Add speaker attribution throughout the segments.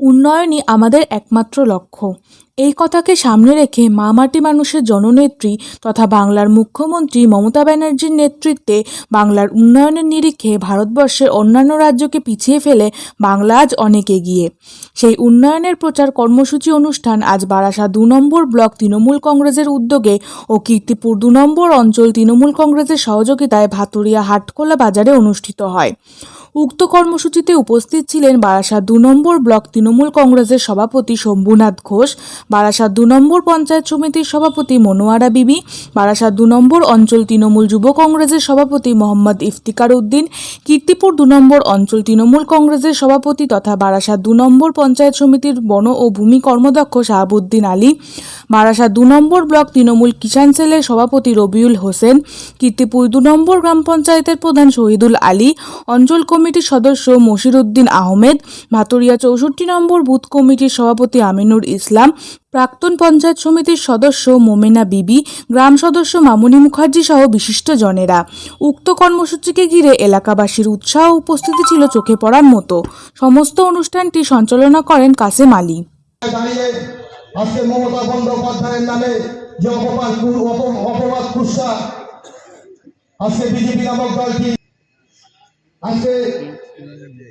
Speaker 1: উন্নয়নই আমাদের একমাত্র লক্ষ্য। এই কথাকে সামনে রেখে মা মাটি মানুষের জননেত্রী তথা বাংলার মুখ্যমন্ত্রী মমতা ব্যানার্জির নেতৃত্বে বাংলার উন্নয়নের নিরিখে ভারতবর্ষের অন্যান্য রাজ্যকে পিছিয়ে ফেলে বাংলা আজ অনেক এগিয়ে। সেই উন্নয়নের প্রচার কর্মসূচি অনুষ্ঠান আজ বারাসা দু নম্বর ব্লক তৃণমূল কংগ্রেসের উদ্যোগে ও কীর্তিপুর দু নম্বর অঞ্চল তৃণমূল কংগ্রেসের সহযোগিতায় ভাতুরিয়া হাটখোলা বাজারে অনুষ্ঠিত হয়। উক্ত কর্মসূচিতে উপস্থিত ছিলেন বারাসাত দু নম্বর ব্লক তৃণমূল কংগ্রেসের সভাপতি শম্ভুনাথ ঘোষ, বারাসাত দু নম্বর পঞ্চায়েত সমিতির সভাপতি মনোয়ারা বিবি, বারাসাত দু নম্বর অঞ্চল তৃণমূল যুব কংগ্রেসের সভাপতি মোহাম্মদ ইফতিকার উদ্দিন, কীর্তিপুর দু নম্বর অঞ্চল তৃণমূল কংগ্রেসের সভাপতি তথা বারাসাত দু নম্বর পঞ্চায়েত সমিতির বন ও ভূমি কর্মদক্ষ শাহাবুদ্দিন আলী, বারাসাত দু নম্বর ব্লক তৃণমূল কিষাণ সেলের সভাপতি রবিউল হোসেন, কীর্তিপুর দু নম্বর গ্রাম পঞ্চায়েতের প্রধান শহীদুল আলী, অঞ্চল কমিটির সদস্য মশিরুদ্দিন আহমেদ, ভাতুরিয়া চৌষট্টি নম্বর বুথ কমিটির সভাপতি আমিনুর ইসলাম, প্রাক্তন পঞ্চায়েত সমিতির সদস্য মোমেনা বিবি, গ্রাম সদস্য মামুনি মুখার্জি সহ বিশিষ্ট জনেরা। উক্ত কর্মসূচিকে ঘিরে এলাকাবাসীর উৎসাহ উপস্থিতি ছিল চোখে পড়ার মতো। সমস্ত অনুষ্ঠানটি সঞ্চালনা করেন কাসেম আলী।
Speaker 2: আজকে মমতা বন্দ্যোপাধ্যায়ের নামে যে অপবাদ কুৎসা, আজকে বিজেপি নামক দলটি আজকে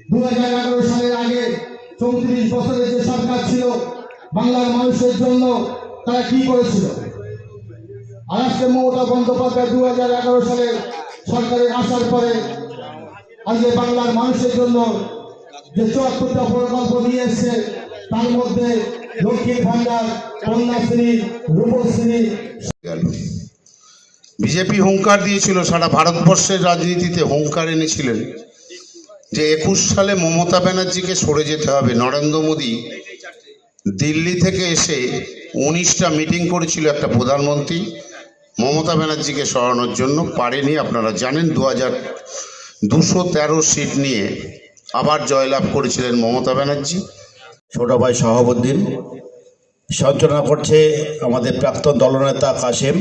Speaker 2: দু হাজার এগারো সালের আগে চৌত্রিশ বছরের যে সরকার ছিল বাংলার মানুষের জন্য তারা কি করেছিল? আর আজকে মমতা বন্দ্যোপাধ্যায় দু হাজার এগারো সালের সরকারে আসার পরে আজকে বাংলার মানুষের জন্য যে চুয়াত্তরটা প্রকল্প নিয়ে এসছে, তার মধ্যে লক্ষ্মীর ভান্ডার কন্যাশ্রী, রূপশ্রী
Speaker 3: বিজেপি হুঙ্কার দিয়েছিল সারা ভারতবর্ষের রাজনীতিতে হুঙ্কার এনেছিলেন যে একুশ সালে মমতা ব্যানার্জিকে সরে যেতে হবে। নরেন্দ্র মোদী দিল্লি থেকে এসে উনিশটা মিটিং করেছিল একটা প্রধানমন্ত্রী। মমতা ব্যানার্জিকে সরানোর জন্য পারেনি। আপনারা জানেন দু হাজার দুশো তেরো সিট নিয়ে আবার জয়লাভ করেছিলেন মমতা ব্যানার্জি।
Speaker 4: ছোট ভাই সহাবুদ্দিন সঞ্চালনা করছে আমাদের প্রাক্তন দলনেতা কাশেম।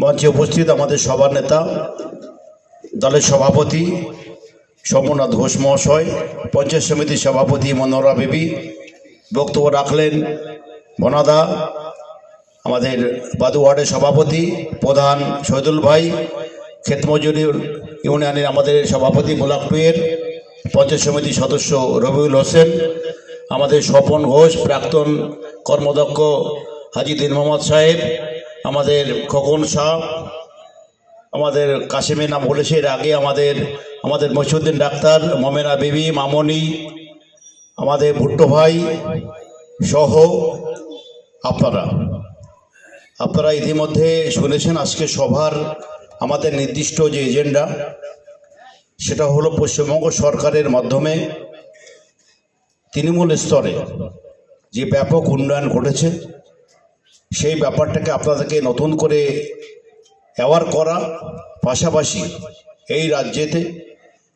Speaker 4: মঞ্চে উপস্থিত আমাদের সবার নেতা, দলের সভাপতি সোমনাথ ঘোষ মহাশয়, পঞ্চায়েত সমিতির সভাপতি মনোরা বিবি, বক্তব্য রাখলেন বনাদা, আমাদের বাদু ওয়ার্ডের সভাপতি প্রধান শহীদুল ভাই ক্ষেতমজুরি ইউনিয়নের আমাদের সভাপতি টুয়ের পঞ্চায়েত সমিতির সদস্য রবিউল হোসেন, আমাদের স্বপন ঘোষ, প্রাক্তন কর্মদক্ষ হাজি মোহাম্মদ সাহেব আমাদের খোকন শাহ আমাদের কাশিমের নাম বলেছে, এর আগে আমাদের আমাদের মহিউদ্দিন ডাক্তার, মমেনা বিবি, মামনি, আমাদের ভুট্টো ভাই সহ আপনারা। আপনারা ইতিমধ্যে শুনেছেন আজকে সভার আমাদের নির্দিষ্ট যে এজেন্ডা, সেটা হলো পশ্চিমবঙ্গ সরকারের মাধ্যমে তৃণমূল স্তরে যে ব্যাপক উন্নয়ন ঘটেছে সেই ব্যাপারটাকে আপনাদেরকে নতুন করে অ্যাওয়ার করা, পাশাপাশি এই রাজ্যেতে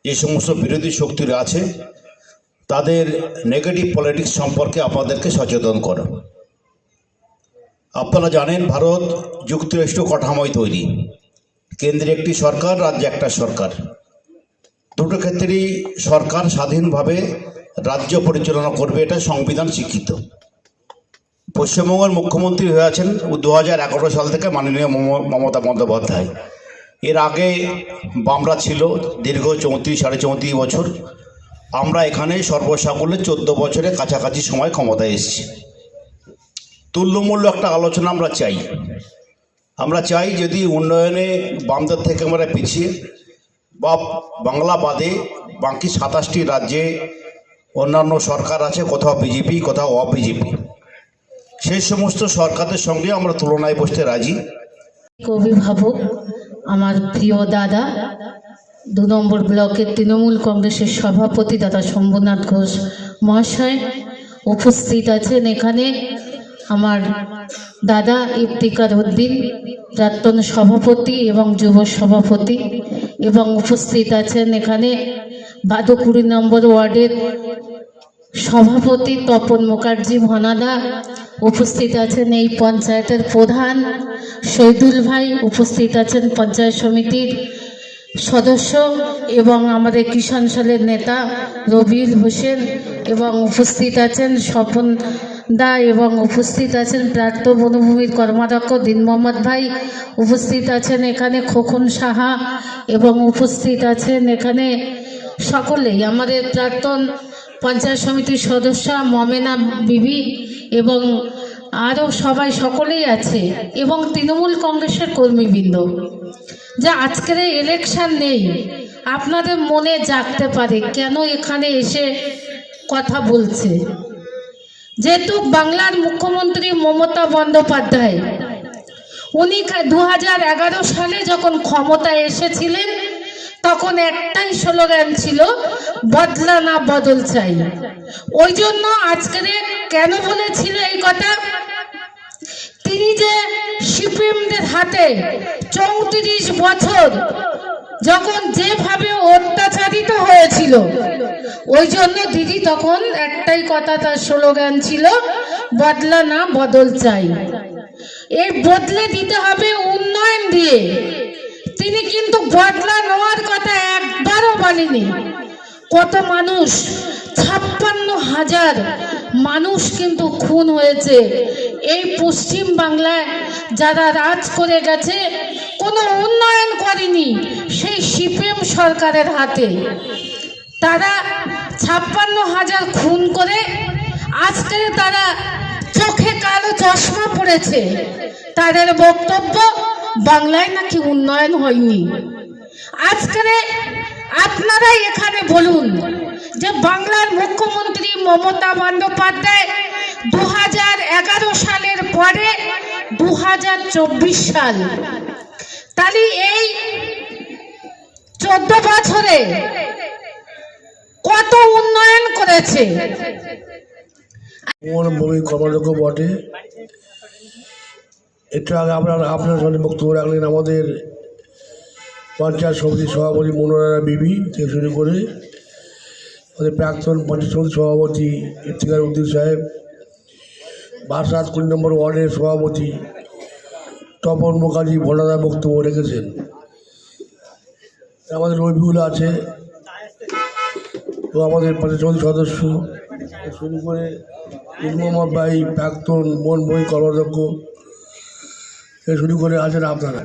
Speaker 4: যে সমস্ত বিরোধী শক্তিরা আছে, তাদের নেগেটিভ পলিটিক্স সম্পর্কে আপনাদেরকে সচেতন করা। আপনারা জানেন ভারত যুক্তরাষ্ট্র কাঠামোয় তৈরি। কেন্দ্রে একটি সরকার, রাজ্যে একটা সরকার। দুটো ক্ষেত্রেই সরকার স্বাধীনভাবে রাজ্য পরিচালনা করবে, এটা সংবিধান স্বীকৃত পশ্চিমবঙ্গের মুখ্যমন্ত্রী হয়ে আছেন দু হাজার এগারো সাল থেকে মাননীয় মম- মমতা বন্দ্যোপাধ্যায়। এর আগে বামরা ছিল দীর্ঘ চৌত্রিশ, সাড়ে চৌত্রিশ বছর। আমরা এখানে সর্বসাকুল্যে চোদ্দ বছরের কাছাকাছি সময় ক্ষমতায় এসেছি। তুল্যমূল্য একটা আলোচনা আমরা চাই। আমরা চাই যদি উন্নয়নে বামদের থেকে আমরা পিছিয়ে বা বাংলা বাদে বাকি সাতাশটি রাজ্যে অন্যান্য সরকার আছে, কোথাও বিজেপি, কোথাও অবিজেপি। সেই সমস্ত সরকারের সঙ্গে আমরা তুলনায় বসতে রাজি।
Speaker 5: অভিভাবক, আমার প্রিয় দাদা, দু নম্বর ব্লকের তৃণমূল কংগ্রেসের সভাপতি দাদা শম্ভুনাথ ঘোষ মহাশয় উপস্থিত আছেন এখানে। আমার দাদা ইফতিকার উদ্দিন, প্রাক্তন সভাপতি এবং যুব সভাপতি এবং উপস্থিত আছেন এখানে। বাদো কুড়ি নম্বর ওয়ার্ডের সভাপতি তপন মুখার্জি ভনাদা উপস্থিত আছেন এই পঞ্চায়েতের প্রধান। শহীদুল ভাই উপস্থিত আছেন পঞ্চায়েত সমিতির সদস্য এবং আমাদের কিষাণ সালের নেতা রবিউল হোসেন এবং উপস্থিত আছেন স্বপন দা এবং উপস্থিত আছেন প্রার্থ বনভূমির কর্মাধ্যক্ষ দিন মোহাম্মদ ভাই। উপস্থিত আছেন এখানে খোকন সাহা এবং উপস্থিত আছেন এখানে সকলেই, আমাদের প্রাক্তন পঞ্চায়েত সমিতির সদস্য মমেনা বিবি এবং আরও সবাই সকলেই আছে এবং তৃণমূল কংগ্রেসের কর্মীবৃন্দ। যে আজকের ইলেকশন নেই। আপনাদের মনে জাগতে পারে কেন এখানে এসে কথা বলছে। যেহেতু বাংলার মুখ্যমন্ত্রী মমতা বন্দ্যোপাধ্যায়, উনি দু হাজার এগারো সালে যখন ক্ষমতায় এসেছিলেন তখন একটাই স্লোগান ছিল, বদলা না বদল চাই। ওই জন্য আজকের কেন বলেছিল এই কথা? তিনি যে সিপিএমদের হাতে চৌত্রিশ বছর যখন যেভাবে অত্যাচারিত হয়েছিল, ওই জন্য দিদি তখন একটাই কথা, তার স্লোগান ছিল, বদলা না বদল চাই। এই বদলে দিতে হবে উন্নয়ন দিয়ে। তিনি কিন্তু বদলা নেওয়ার কথা একবারও বলেনি কত মানুষ, ছাপ্পান্ন হাজার মানুষ কিন্তু খুন হয়েছে। এই পশ্চিম বাংলায় যারা রাজ করে গেছে, কোনো উন্নয়ন করেনি সেই সিপিএম সরকারের হাতে। তারা ছাপ্পান্ন হাজার খুন করে, আজকে তারা চোখে কালো চশমা পড়েছে তাদের বক্তব্য বাংলায় নাকি উন্নয়ন হয়নি? আজকের আপনারাই এখানে বলুন যে বাংলার মুখ্যমন্ত্রী মমতা বন্দ্যোপাধ্যায় দু হাজার এগারো সালের পরে দু হাজার চব্বিশ সাল। তাহলে এই চোদ্দ বছরে কত উন্নয়ন করেছে?
Speaker 6: বটে? একটু আগে আপনার আপনার সামনে বক্তব্য রাখলেন আমাদের পঞ্চায়েত সমিতির সভাপতি মনোরা বিবি, থেকে শুরু করে আমাদের প্রাক্তন পঞ্চায়েত সমিতির সভাপতি ইফতিকার উদ্দিন সাহেব বাসাত কুড়ি নম্বর ওয়ার্ডের সভাপতি তপন মুখার্জি ভোলাদার বক্তব্য রেখেছেন। আমাদের রবিউল আছে তো আমাদের পঞ্চায়েত সদস্য। শুরু করে ভাই প্রাক্তন বন বই কর্মাধ্যক্ষ থেকে শুরু করে আছেন আপনারা।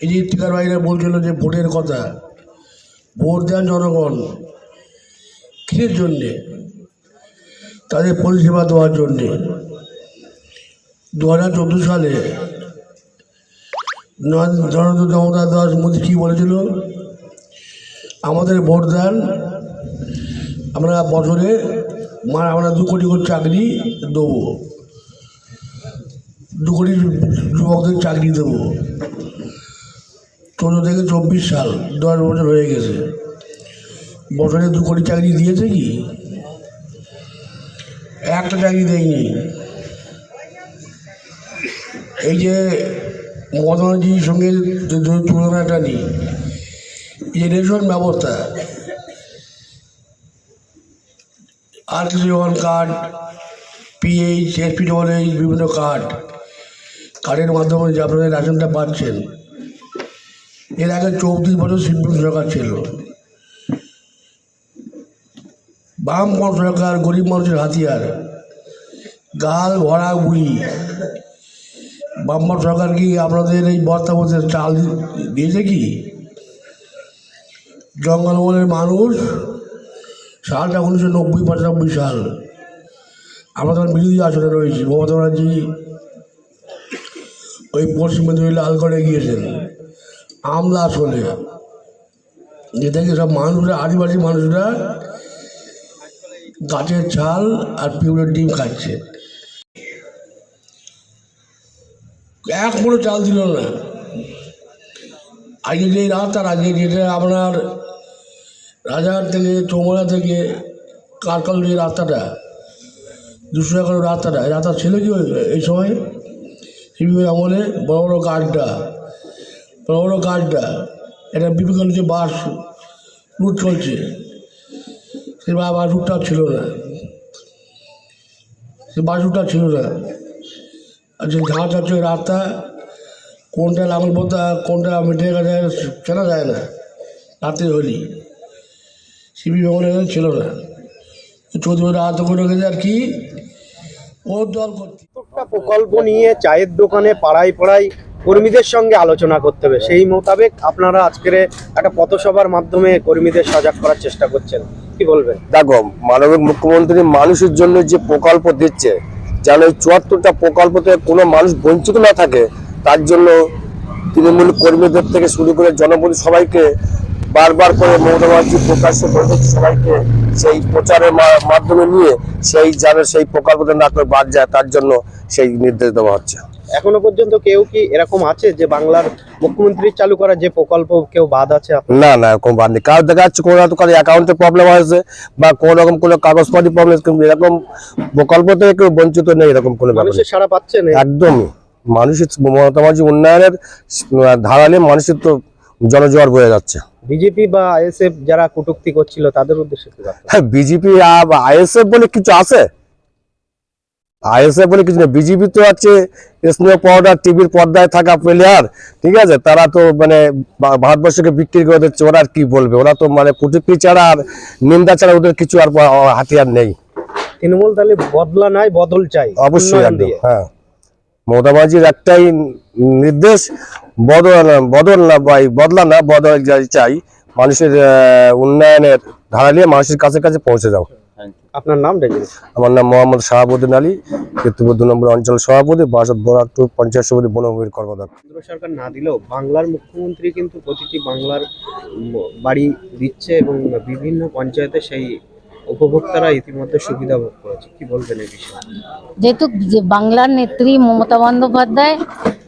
Speaker 6: এই যে ইফতিকার ভাইরা বলছিল যে ভোটের কথা, ভোট দেন জনগণ কিসের জন্যে? তাদের পরিষেবা দেওয়ার জন্যে। দু হাজার চোদ্দ সালে নরেন্দ্র দামোদর দাস মোদী কী বলেছিল? আমাদের ভোট দেন, আমরা বছরে আমরা দু কোটি করে চাকরি দেবো। দু কোটি যুবকদের চাকরি দেবো। চোদ্দ থেকে চব্বিশ সাল, দশ বছর হয়ে গেছে। বছরে দু কোটি চাকরি দিয়েছে কি? একটা চাকরি দেয়নি। এই যে মদনাজির সঙ্গে তুলনাটা নিই যে রেশন ব্যবস্থা আর্টিসিওয়ান কার্ড পিএইচ এসপিডবলএইচ বিভিন্ন কার্ড কার্ডের মাধ্যমে যে আপনাদের রেশনটা পাচ্ছেন, এর আগে চৌত্রিশ বছর সিপিএম সরকার ছিল। বামপন সরকার, গরিব মানুষের হাতিয়ার। গাল ভরা গুলি। বামপন সরকার কি আপনাদের এই বর্তা বর্তমানে চাল দিয়েছে কি? জঙ্গলমহলের মানুষ, সালটা উনিশশো নব্বই পঁচানব্বই সাল। আমরা তখন বিরোধী আসনে রয়েছি। মমতা ব্যানার্জি ওই পশ্চিম মেদিনীপুর লালগড়ে গিয়েছেন। আমলা আসলে। যে থেকে সব মানুষরা, আদিবাসী মানুষরা গাছের ছাল আর পিউরের ডিম খাচ্ছে। এক মুঠো চাল দিল না। আগে যে রাস্তা আগে যেটা আপনার রাজার থেকে, চৌমলা থেকে কারকাল যে রাস্তাটা, দুশো এগারো রাস্তাটা রাস্তা ছিল কি এই সময়? সিপিএম আমলে বড় বড় গাড়িটা বড় বড় গাড়িটা এটা বিবেকানন্দ বাস রুট চলছে, সে বাস রুটটা ছিল না। সে বাস রুটটা ছিল না। আর যে ঝাঁচ আছে রাস্তা, কোনটা লাঙল পোতা, কোনটা মেটে গেছে চেনা যায় না, রাতে হলি। সিবি ভবনে ছিল না। চৌধুরীরা রাত করে রেখেছে আর কি ও দল করতে
Speaker 7: প্রকল্প নিয়ে চায়ের দোকানে পাড়ায় পাড়ায় কর্মীদের সঙ্গে আলোচনা করতে হবে। সেই মোতাবেক আপনারা আজকের একটা পথসভার মাধ্যমে কর্মীদের সজাগ করার চেষ্টা করছেন। কি বলবেন?
Speaker 8: দেখো মানবিক মুখ্যমন্ত্রী মানুষের জন্য যে প্রকল্প দিচ্ছে যেন এই চুয়াত্তরটা প্রকল্পতে কোনো মানুষ বঞ্চিত না থাকে তার জন্য তৃণমূল কর্মীদের থেকে শুরু করে জনপ্রতি সবাইকে বারবার করে মমতা ব্যানার্জি প্রকাশ্য করে দিচ্ছে সবাইকে সেই প্রচারের মাধ্যমে নিয়ে সেই যেন সেই প্রকল্পতে না করে বাদ যায় তার জন্য সেই নির্দেশ দেওয়া হচ্ছে।
Speaker 7: এখনও পর্যন্ত কেউ কি এরকম আছে যে বাংলার মুখ্যমন্ত্রী চালু করা যে প্রকল্প কেউ বাদ আছে
Speaker 8: না না এরকম বাদ নেই। কারও দেখা যাচ্ছে কোনো কারও অ্যাকাউন্টে প্রবলেম হয়েছে বা কোনো রকম কোনো কাগজপাতি প্রবলেম কিন্তু এরকম প্রকল্প থেকে কেউ বঞ্চিত নেই এরকম কোনো।
Speaker 7: মানুষের সারা পাচ্ছেন
Speaker 8: একদমই। মানুষের মমতা উন্নয়নের ধারালে মানুষের তো জনজোয়ার বয়ে যাচ্ছে।
Speaker 7: বিজেপি বা আইএসএফ যারা কটূক্তি করছিল তাদের উদ্দেশ্যে?
Speaker 8: হ্যাঁ বিজেপি আইএসএফ বলে কিছু আছে? আইএসএফ বলে কিছু না বিজেপি তো আছে স্নেহ পাউডার টিভির পর্দায় থাকা প্লেয়ার ঠিক আছে? তারা তো মানে ভারতবর্ষকে বিক্রি করে দিচ্ছে ওরা আর কি বলবে? ওরা তো মানে কুটুক্তি ছাড়া আর নিন্দা ছাড়া ওদের কিছু আর হাতিয়ার নেই।
Speaker 7: তৃণমূল তাহলে বদলা নাই বদল চাই
Speaker 8: অবশ্যই। হ্যাঁ। মমতা একটাই নির্দেশ বদল বদল না ভাই বদলা না বদল চাই। মানুষের উন্নয়নের ধারা নিয়ে মানুষের কাছে কাছে পৌঁছে যাও।
Speaker 7: আপনার নাম ডেকে
Speaker 8: আমার নাম মোহাম্মদ শাহাবুদ্দিন আলী কীর্তিপুর দু নম্বর অঞ্চল সভাপতি বাসদ বরাকটু পঞ্চায়েত সমিতি বনভূমির কর্মদক্ষ
Speaker 7: কেন্দ্র সরকার না দিলেও বাংলার মুখ্যমন্ত্রী কিন্তু প্রতিটি বাংলার বাড়ি দিচ্ছে এবং বিভিন্ন পঞ্চায়েতে সেই উপভোক্তারা ইতিমধ্যে সুবিধা ভোগ করেছে। কি বলবেন এই বিষয়ে?
Speaker 5: যেহেতু যে বাংলার নেত্রী মমতা বন্দ্যোপাধ্যায়,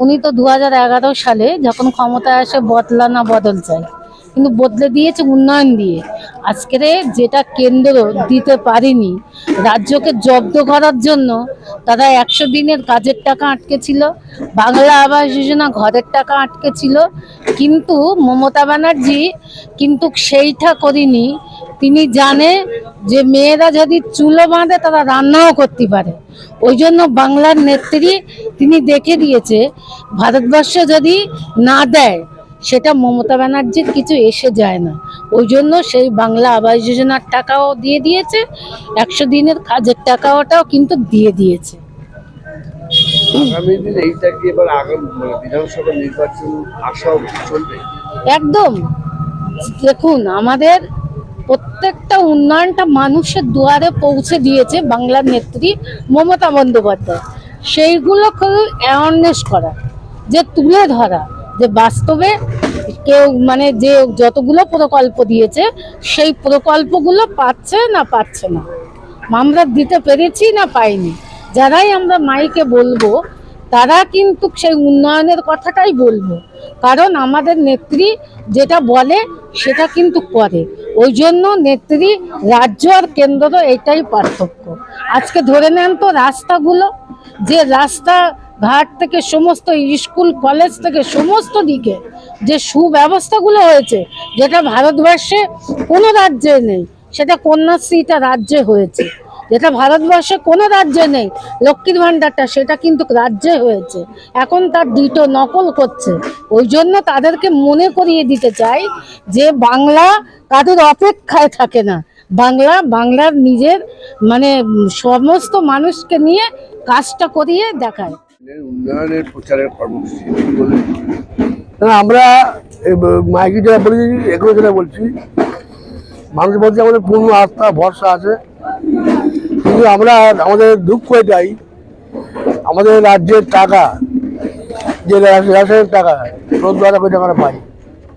Speaker 5: উনি তো দু হাজার এগারো সালে যখন ক্ষমতায় আসে, বদলা না বদল চাই কিন্তু বদলে দিয়েছে উন্নয়ন দিয়ে। আজকের যেটা কেন্দ্র দিতে পারেনি, রাজ্যকে জব্দ করার জন্য তারা একশো দিনের কাজের টাকা আটকে ছিল, বাংলা আবাস যোজনা ঘরের টাকা আটকে ছিল, কিন্তু মমতা ব্যানার্জি কিন্তু সেইটা করিনি। তিনি জানে যে মেয়েরা যদি চুলো বাঁধে তারা রান্নাও করতে পারে। ওই জন্য বাংলার নেত্রী তিনি দেখে দিয়েছে, ভারতবর্ষ যদি না দেয় সেটা মমতা ব্যানার্জির কিছু এসে যায় না। ওই জন্য সেই বাংলা আবাস যোজনার টাকাও দিয়ে দিয়েছে একশো দিনের কাজের টাকাওটাও কিন্তু দিয়ে দিয়েছে।
Speaker 9: মানে
Speaker 5: একদম। দেখুন আমাদের প্রত্যেকটা উন্নয়নটা মানুষের দুয়ারে পৌঁছে দিয়েছে বাংলার নেত্রী মমতা বন্দ্যোপাধ্যায়। সেইগুলোকে অ্যাওয়ারনেস করা যে তুলে ধরা। যে বাস্তবে কেউ মানে যে যতগুলো প্রকল্প দিয়েছে, সেই প্রকল্পগুলো পাচ্ছে না পাচ্ছে না। আমরা দিতে পেরেছি না পাইনি। যারাই আমরা মাইকে বলব, তারা কিন্তু সেই উন্নয়নের কথাটাই বলব। কারণ আমাদের নেত্রী যেটা বলে, সেটা কিন্তু করে। ওই জন্য নেত্রী, রাজ্য আর কেন্দ্র এটাই পার্থক্য। আজকে ধরে নেন তো রাস্তাগুলো, যে রাস্তা ঘাট থেকে সমস্ত স্কুল, কলেজ থেকে সমস্ত দিকে যে সুব্যবস্থাগুলো হয়েছে, যেটা ভারতবর্ষে কোনো রাজ্যে নেই, সেটা কন্যাশ্রীটা রাজ্যে হয়েছে। যেটা ভারতবর্ষে কোনো রাজ্যে নেই, লক্ষ্মীর ভাণ্ডারটা সেটা কিন্তু রাজ্যে হয়েছে। এখন তার দুটো নকল করছে। ওই জন্য তাদেরকে মনে করিয়ে দিতে চাই যে বাংলা কারোর অপেক্ষায় থাকে না। বাংলা, বাংলার নিজের মানে সমস্ত মানুষকে নিয়ে কাজটা করিয়ে দেখায়।
Speaker 9: উন্নয়নের প্রচারের কর্মসূচি
Speaker 6: আমরা মাইকি যেটা বলি, এগুলো যেটা বলছি, মানুষের মধ্যে আমাদের পূর্ণ আস্থা, ভরসা আছে। কিন্তু আমরা আমাদের দুঃখ এটাই আমাদের রাজ্যের টাকা, যে রা- রাসায়নিক টাকা চোদ্দ হাজার কোটি টাকা পাই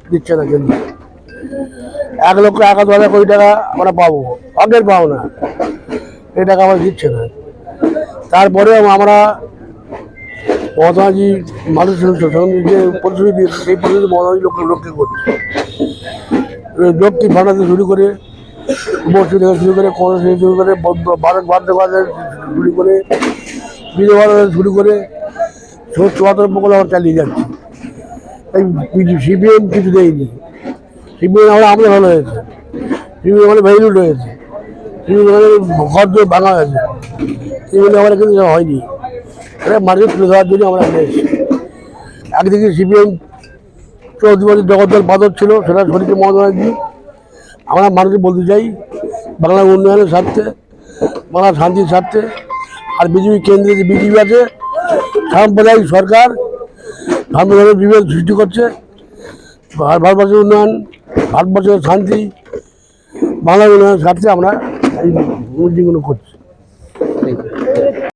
Speaker 6: দিচ্ছে না কিন্তু এক লক্ষ একান্ন হাজার কোটি টাকা আমরা পাবো আগের পাবো না। এই টাকা আমরা দিচ্ছে না তারপরেও আমরা মহাত্মাজি মানুষের সঙ্গে যে দিয়েছে সেই প্রতিশ্রুতি মহাত্মাজি লোককে রক্ষা করছে লক্ষ্মী ভাড়াতে শুরু করে, উপস্থিত থেকে শুরু করে থেকে শুরু করে ভারত বাদ্য শুরু করে বিধবা শুরু করে চুয়াত্তর প্রকল্প আমরা চালিয়ে যাচ্ছি। এই সিপিএম কিছু দেয়নি। সিপিএম আমরা আমাদের ভালো হয়েছে। সিপিএম আমাদের ভেরিলুট হয়েছে। সিপিএম আমাদের ঘর দূর ভাঙা হয়েছে। সিপিএম আমার কিন্তু হয়নি। এটা তুলে ধরার জন্য আমরা এখানে এসেছি। থেকে সিপিএম চৌধুরী জগদ্দল বাদর ছিল, সেটা শরীরকে মমতা ব্যানার্জি। আমরা মানুষকে বলতে চাই বাংলার উন্নয়নের স্বার্থে বাংলার শান্তির স্বার্থে, আর বিজেপি কেন্দ্রে যে বিজেপি আছে, সাম্প্রদায়িক সরকার সাম্প্রদায়িক বিভেদ সৃষ্টি করছে ভারতবর্ষের উন্নয়ন, ভারতবর্ষের শান্তি, বাংলার উন্নয়নের স্বার্থে আমরা এই মিটিংগুলো করছি।